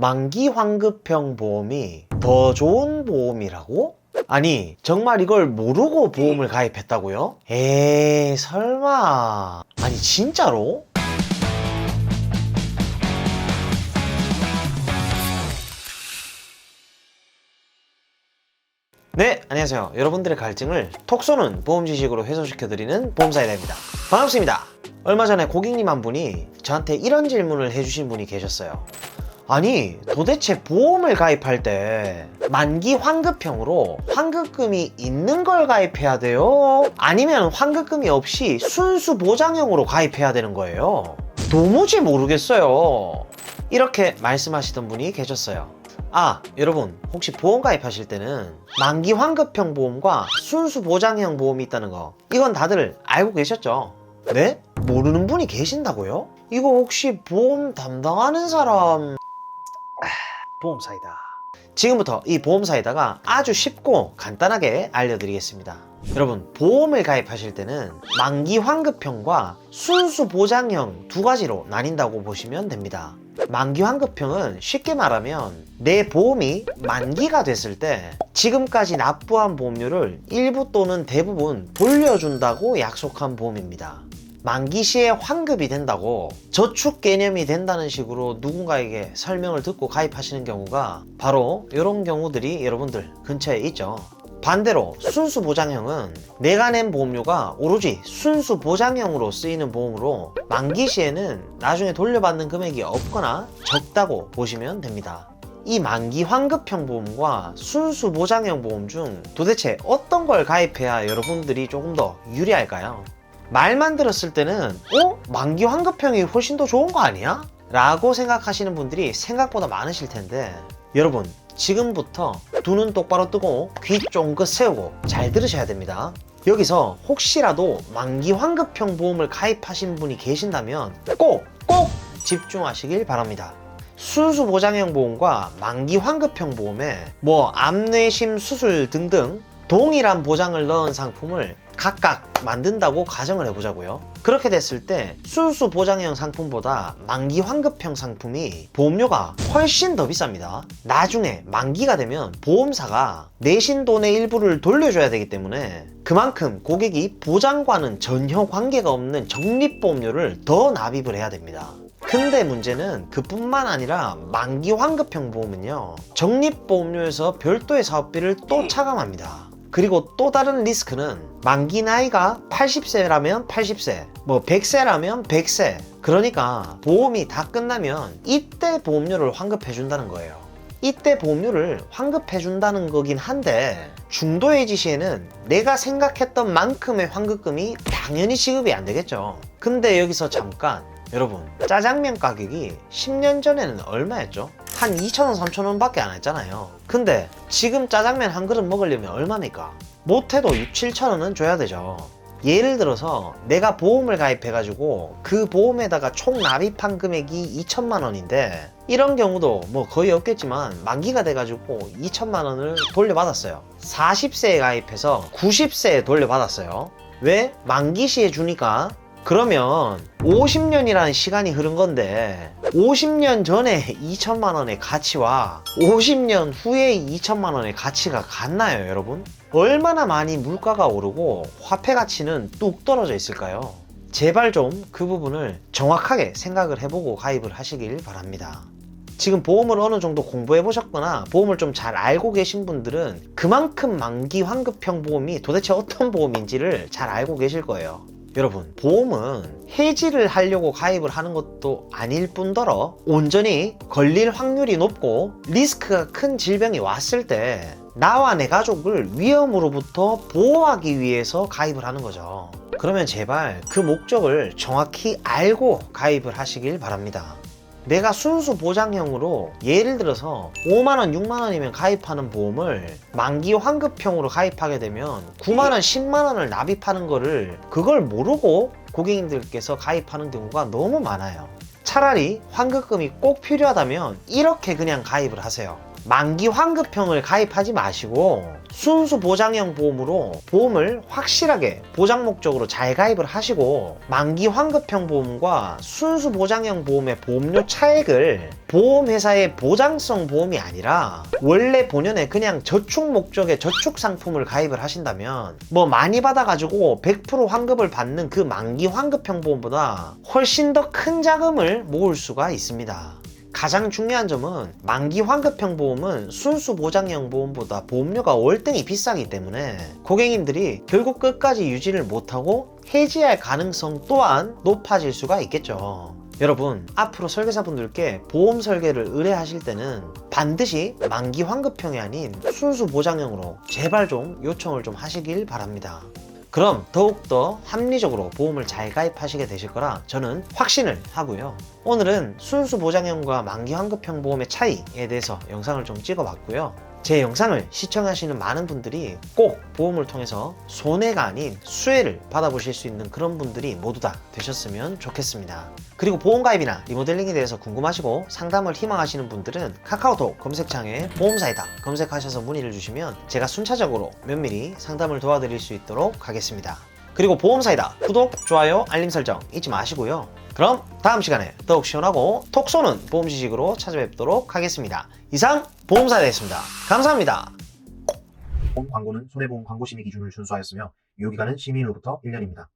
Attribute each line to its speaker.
Speaker 1: 만기 환급형 보험이 더 좋은 보험이라고? 아니 정말 이걸 모르고 보험을 가입했다고요? 에이 설마 아니 진짜로? 네, 안녕하세요. 여러분들의 갈증을 톡 쏘는 보험 지식으로 해소시켜드리는 보험사이다입니다. 반갑습니다. 얼마 전에 고객님 한 분이 저한테 이런 질문을 해주신 분이 계셨어요. 아니, 도대체 보험을 가입할 때 만기 환급형으로 환급금이 있는 걸 가입해야 돼요? 아니면 환급금이 없이 순수 보장형으로 가입해야 되는 거예요? 도무지 모르겠어요. 이렇게 말씀하시던 분이 계셨어요. 아, 여러분, 혹시 보험 가입하실 때는 만기 환급형 보험과 순수 보장형 보험이 있다는 거, 이건 다들 알고 계셨죠? 네? 모르는 분이 계신다고요? 이거 혹시 보험 담당하는 사람... 아, 보험사이다. 지금부터 이 보험사이다가 아주 쉽고 간단하게 알려드리겠습니다. 여러분, 보험을 가입하실 때는 만기 환급형과 순수 보장형 두 가지로 나뉜다고 보시면 됩니다. 만기 환급형은 쉽게 말하면 내 보험이 만기가 됐을 때 지금까지 납부한 보험료를 일부 또는 대부분 돌려준다고 약속한 보험입니다. 만기 시에 환급이 된다고 저축 개념이 된다는 식으로 누군가에게 설명을 듣고 가입하시는 경우가 바로 이런 경우들이 여러분들 근처에 있죠. 반대로 순수 보장형은 내가 낸 보험료가 오로지 순수 보장형으로 쓰이는 보험으로 만기 시에는 나중에 돌려받는 금액이 없거나 적다고 보시면 됩니다. 이 만기 환급형 보험과 순수 보장형 보험 중 도대체 어떤 걸 가입해야 여러분들이 조금 더 유리할까요? 말만 들었을 때는 어? 만기 환급형이 훨씬 더 좋은 거 아니야? 라고 생각하시는 분들이 생각보다 많으실 텐데 여러분 지금부터 두 눈 똑바로 뜨고 귀 쫑긋 세우고 잘 들으셔야 됩니다. 여기서 혹시라도 만기 환급형 보험을 가입하신 분이 계신다면 꼭, 꼭 집중하시길 바랍니다. 순수 보장형 보험과 만기 환급형 보험에 뭐 암뇌심 수술 등등 동일한 보장을 넣은 상품을 각각 만든다고 가정을 해보자고요. 그렇게 됐을 때 순수 보장형 상품보다 만기 환급형 상품이 보험료가 훨씬 더 비쌉니다. 나중에 만기가 되면 보험사가 내신 돈의 일부를 돌려줘야 되기 때문에 그만큼 고객이 보장과는 전혀 관계가 없는 적립보험료를 더 납입을 해야 됩니다. 근데 문제는 그뿐만 아니라 만기 환급형 보험은요 적립보험료에서 별도의 사업비를 또 차감합니다. 그리고 또 다른 리스크는 만기 나이가 80세라면 80세, 뭐 100세라면 100세. 그러니까 보험이 다 끝나면 이때 보험료를 환급해 준다는 거예요. 이때 보험료를 환급해 준다는 거긴 한데 중도해지 시에는 내가 생각했던 만큼의 환급금이 당연히 지급이 안 되겠죠. 근데 여기서 잠깐 여러분 짜장면 가격이 10년 전에는 얼마였죠? 한 2,000원, 3,000원 밖에 안 했잖아요. 근데 지금 짜장면 한 그릇 먹으려면 얼마입니까? 못해도 6, 7,000원은 줘야 되죠. 예를 들어서 내가 보험을 가입해가지고 그 보험에다가 총 납입한 금액이 2천만 원인데 이런 경우도 뭐 거의 없겠지만 만기가 돼가지고 2천만 원을 돌려받았어요. 40세에 가입해서 90세에 돌려받았어요. 왜? 만기 시에 주니까 그러면 50년이라는 시간이 흐른 건데 50년 전에 2천만 원의 가치와 50년 후에 2천만 원의 가치가 같나요, 여러분? 얼마나 많이 물가가 오르고 화폐 가치는 뚝 떨어져 있을까요? 제발 좀 그 부분을 정확하게 생각을 해보고 가입을 하시길 바랍니다. 지금 보험을 어느 정도 공부해 보셨거나 보험을 좀 잘 알고 계신 분들은 그만큼 만기 환급형 보험이 도대체 어떤 보험인지를 잘 알고 계실 거예요. 여러분, 보험은 해지를 하려고 가입을 하는 것도 아닐 뿐더러 온전히 걸릴 확률이 높고 리스크가 큰 질병이 왔을 때 나와 내 가족을 위험으로부터 보호하기 위해서 가입을 하는 거죠. 그러면 제발 그 목적을 정확히 알고 가입을 하시길 바랍니다. 내가 순수 보장형으로 예를 들어서 5만원, 6만원이면 가입하는 보험을 만기 환급형으로 가입하게 되면 9만원, 10만원을 납입하는 거를 그걸 모르고 고객님들께서 가입하는 경우가 너무 많아요. 차라리 환급금이 꼭 필요하다면 이렇게 그냥 가입을 하세요. 만기 환급형을 가입하지 마시고 순수 보장형 보험으로 보험을 확실하게 보장 목적으로 잘 가입을 하시고 만기 환급형 보험과 순수 보장형 보험의 보험료 차액을 보험회사의 보장성 보험이 아니라 원래 본연의 그냥 저축 목적의 저축 상품을 가입을 하신다면 뭐 많이 받아가지고 100% 환급을 받는 그 만기 환급형 보험보다 훨씬 더 큰 자금을 모을 수가 있습니다. 가장 중요한 점은 만기 환급형 보험은 순수 보장형 보험보다 보험료가 월등히 비싸기 때문에 고객님들이 결국 끝까지 유지를 못하고 해지할 가능성 또한 높아질 수가 있겠죠. 여러분, 앞으로 설계사분들께 보험 설계를 의뢰하실 때는 반드시 만기 환급형이 아닌 순수 보장형으로 제발 좀 요청을 좀 하시길 바랍니다. 그럼 더욱더 합리적으로 보험을 잘 가입하시게 되실 거라 저는 확신을 하고요. 오늘은 순수 보장형과 만기 환급형 보험의 차이에 대해서 영상을 좀 찍어봤고요. 제 영상을 시청하시는 많은 분들이 꼭 보험을 통해서 손해가 아닌 수혜를 받아보실 수 있는 그런 분들이 모두 다 되셨으면 좋겠습니다. 그리고 보험 가입이나 리모델링에 대해서 궁금하시고 상담을 희망하시는 분들은 카카오톡 검색창에 보험사이다 검색하셔서 문의를 주시면 제가 순차적으로 면밀히 상담을 도와드릴 수 있도록 하겠습니다. 그리고 보험사이다 구독, 좋아요, 알림 설정 잊지 마시고요. 그럼 다음 시간에 더욱 시원하고 톡 쏘는 보험 지식으로 찾아뵙도록 하겠습니다. 이상 보험사이다였습니다. 감사합니다.
Speaker 2: 본 광고는 손해보험 광고 심의 기준을 준수하였으며 유효기간은 심의일로부터 1년입니다.